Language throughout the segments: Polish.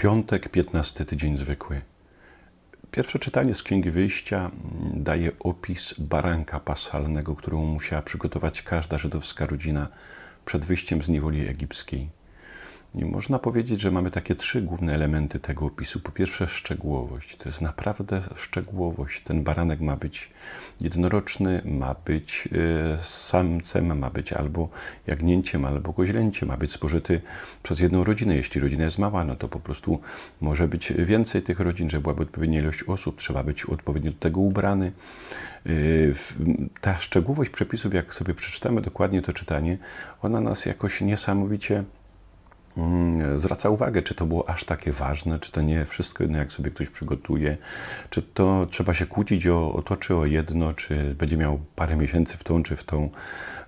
Piątek, 15 tydzień zwykły. Pierwsze czytanie z Księgi Wyjścia mm, daje opis baranka paschalnego, którą musiała przygotować każda żydowska rodzina przed wyjściem z niewoli egipskiej. I można powiedzieć, że mamy takie trzy główne elementy tego opisu. Po pierwsze, szczegółowość. To jest naprawdę szczegółowość. Ten baranek ma być jednoroczny, ma być e, samcem, ma być albo jagnięciem, albo koźlęciem, ma być spożyty przez jedną rodzinę. Jeśli rodzina jest mała, no to po prostu może być więcej tych rodzin, żeby byłaby odpowiednia ilość osób, trzeba być odpowiednio do tego ubrany. E, ta szczegółowość przepisów, jak sobie przeczytamy dokładnie to czytanie, ona nas jakoś niesamowicie zwraca uwagę, czy to było aż takie ważne, czy to nie wszystko jedno, jak sobie ktoś przygotuje, czy to trzeba się kłócić o, o to, czy o jedno, czy będzie miał parę miesięcy w tą, czy w tą.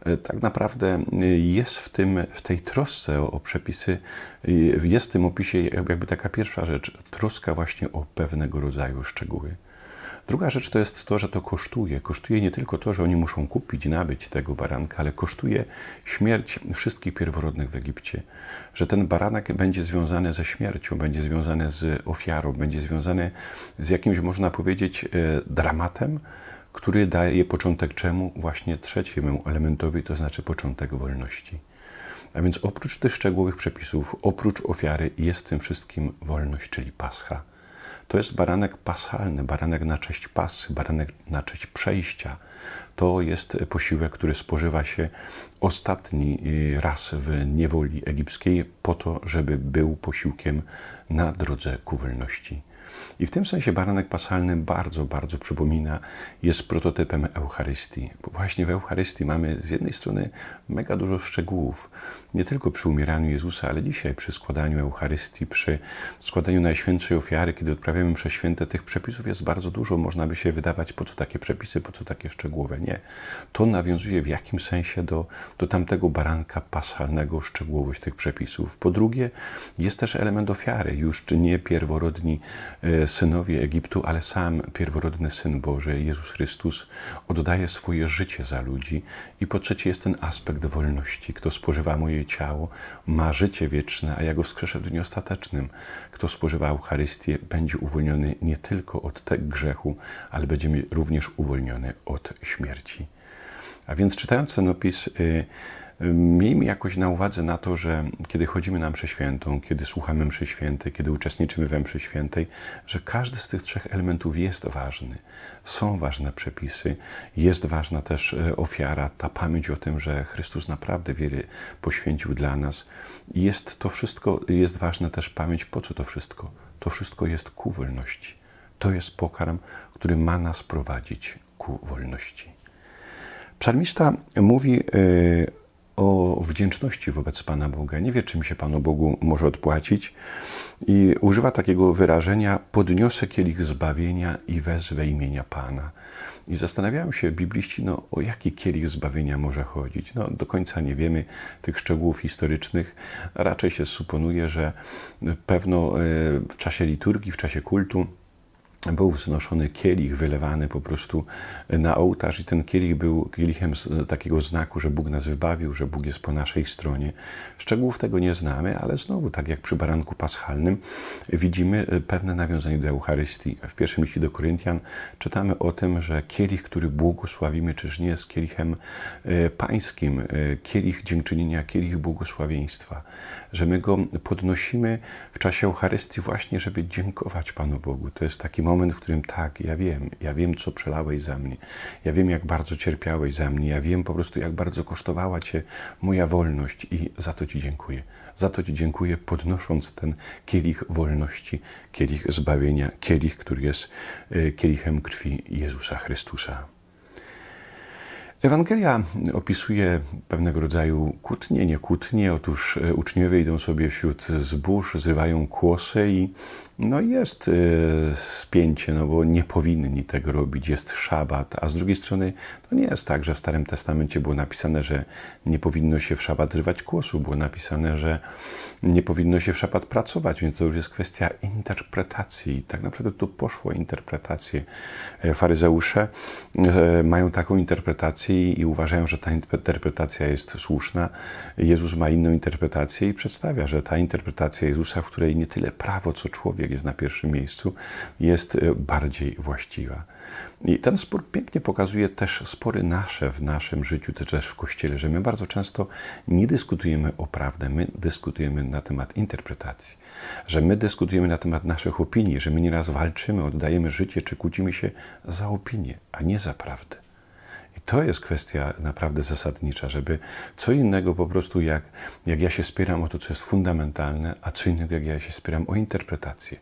E, tak naprawdę jest w, tym, w tej trosce o, o przepisy, jest w tym opisie jakby taka pierwsza rzecz, troska właśnie o pewnego rodzaju szczegóły. Druga rzecz to jest to, że to kosztuje. Kosztuje nie tylko to, że oni muszą kupić, nabyć tego baranka, ale kosztuje śmierć wszystkich pierworodnych w Egipcie. Że ten baranek będzie związany ze śmiercią, będzie związany z ofiarą, będzie związany z jakimś, można powiedzieć, e, dramatem, który daje początek czemu? Właśnie trzeciemu elementowi, to znaczy początek wolności. A więc oprócz tych szczegółowych przepisów, oprócz ofiary, jest tym wszystkim wolność, czyli pascha. To jest baranek paschalny, baranek na cześć pasy, baranek na cześć przejścia. To jest posiłek, który spożywa się ostatni y, raz w niewoli egipskiej po to, żeby był posiłkiem na drodze ku wolności. I w tym sensie baranek paschalny bardzo, bardzo przypomina, jest prototypem Eucharystii. Bo właśnie w Eucharystii mamy z jednej strony mega dużo szczegółów, nie tylko przy umieraniu Jezusa, ale dzisiaj przy składaniu Eucharystii, przy składaniu Najświętszej Ofiary, kiedy odprawiamy msze święte, tych przepisów jest bardzo dużo. Można by się wydawać, po co takie przepisy, po co takie szczegółowe. Nie. To nawiązuje w jakim sensie do, do tamtego baranka paschalnego, szczegółowość tych przepisów. Po drugie, jest też element ofiary, już nie pierworodni synowie Egiptu, ale sam pierworodny Syn Boży, Jezus Chrystus, oddaje swoje życie za ludzi. I po trzecie jest ten aspekt wolności. Kto spożywa moje ciało, ma życie wieczne, a ja go wskrzeszę w dniu ostatecznym. Kto spożywa Eucharystię, będzie uwolniony nie tylko od tego grzechu, ale będzie również uwolniony od śmierci. A więc czytając ten opis, yy, Miejmy jakoś na uwadze na to, że kiedy chodzimy na mszę świętą, kiedy słuchamy mszy świętej, kiedy uczestniczymy we mszy świętej, że każdy z tych trzech elementów jest ważny. Są ważne przepisy, jest ważna też e, ofiara, ta pamięć o tym, że Chrystus naprawdę wiele poświęcił dla nas. Jest to wszystko, jest ważna też pamięć, po co to wszystko? To wszystko jest ku wolności. To jest pokarm, który ma nas prowadzić ku wolności. Psalmista mówi yy, o wdzięczności wobec Pana Boga. Nie wie, czym się Panu Bogu może odpłacić i używa takiego wyrażenia: podniosę kielich zbawienia i wezwę imienia Pana. I zastanawiają się bibliści, no, o jaki kielich zbawienia może chodzić. No, do końca nie wiemy tych szczegółów historycznych. Raczej się suponuje, że pewno e, w czasie liturgii, w czasie kultu, był wznoszony kielich wylewany po prostu na ołtarz i ten kielich był kielichem takiego znaku, że Bóg nas wybawił, że Bóg jest po naszej stronie. Szczegółów tego nie znamy, ale znowu, tak jak przy baranku paschalnym, widzimy pewne nawiązanie do Eucharystii. W pierwszym liście do Koryntian czytamy o tym, że kielich, który błogosławimy, czyż nie jest kielichem e, pańskim, e, kielich dziękczynienia, kielich błogosławieństwa, że my go podnosimy w czasie Eucharystii właśnie, żeby dziękować Panu Bogu. To jest taki moment, moment, w którym tak, ja wiem, ja wiem, co przelałeś za mnie, ja wiem, jak bardzo cierpiałeś za mnie, ja wiem po prostu, jak bardzo kosztowała Cię moja wolność i za to Ci dziękuję. Za to Ci dziękuję, podnosząc ten kielich wolności, kielich zbawienia, kielich, który jest e, kielichem krwi Jezusa Chrystusa. Ewangelia opisuje pewnego rodzaju kłótnie, nie kłótnie. Otóż e, uczniowie idą sobie wśród zbóż, zrywają kłosy i no jest e, spięcie, no bo nie powinni tego robić, jest szabat, a z drugiej strony to nie jest tak, że w Starym Testamencie było napisane, że nie powinno się w szabat zrywać kłosu, było napisane, że nie powinno się w szabat pracować, więc to już jest kwestia interpretacji. Tak naprawdę tu poszło interpretacje. E, faryzeusze mają taką interpretację, i uważają, że ta interpretacja jest słuszna. Jezus ma inną interpretację i przedstawia, że ta interpretacja Jezusa, w której nie tyle prawo, co człowiek jest na pierwszym miejscu, jest e, bardziej właściwa. I ten spór pięknie pokazuje też spory nasze w naszym życiu, też w Kościele, że my bardzo często nie dyskutujemy o prawdę, my dyskutujemy na temat interpretacji, że my dyskutujemy na temat naszych opinii, że my nieraz walczymy, oddajemy życie czy kłócimy się za opinię, a nie za prawdę. To jest kwestia naprawdę zasadnicza, żeby co innego po prostu, jak, jak ja się spieram o to, co jest fundamentalne, a co innego, jak ja się spieram o interpretację.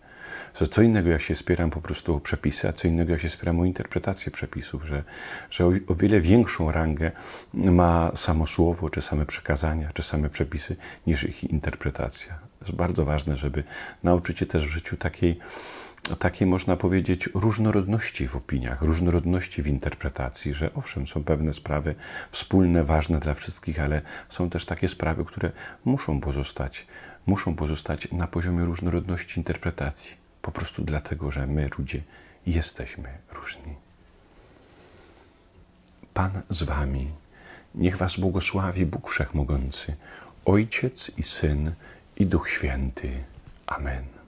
Że co innego, jak się spieram po prostu o przepisy, a co innego, jak się spieram o interpretację przepisów, że, że o, o wiele większą rangę ma samo słowo, czy same przekazania, czy same przepisy, niż ich interpretacja. To jest bardzo ważne, żeby nauczyć się też w życiu takiej takiej, można powiedzieć, różnorodności w opiniach, różnorodności w interpretacji, że owszem, są pewne sprawy wspólne, ważne dla wszystkich, ale są też takie sprawy, które muszą pozostać, muszą pozostać na poziomie różnorodności interpretacji. Po prostu dlatego, że my, ludzie, jesteśmy różni. Pan z Wami. Niech Was błogosławi Bóg Wszechmogący, Ojciec i Syn i Duch Święty. Amen.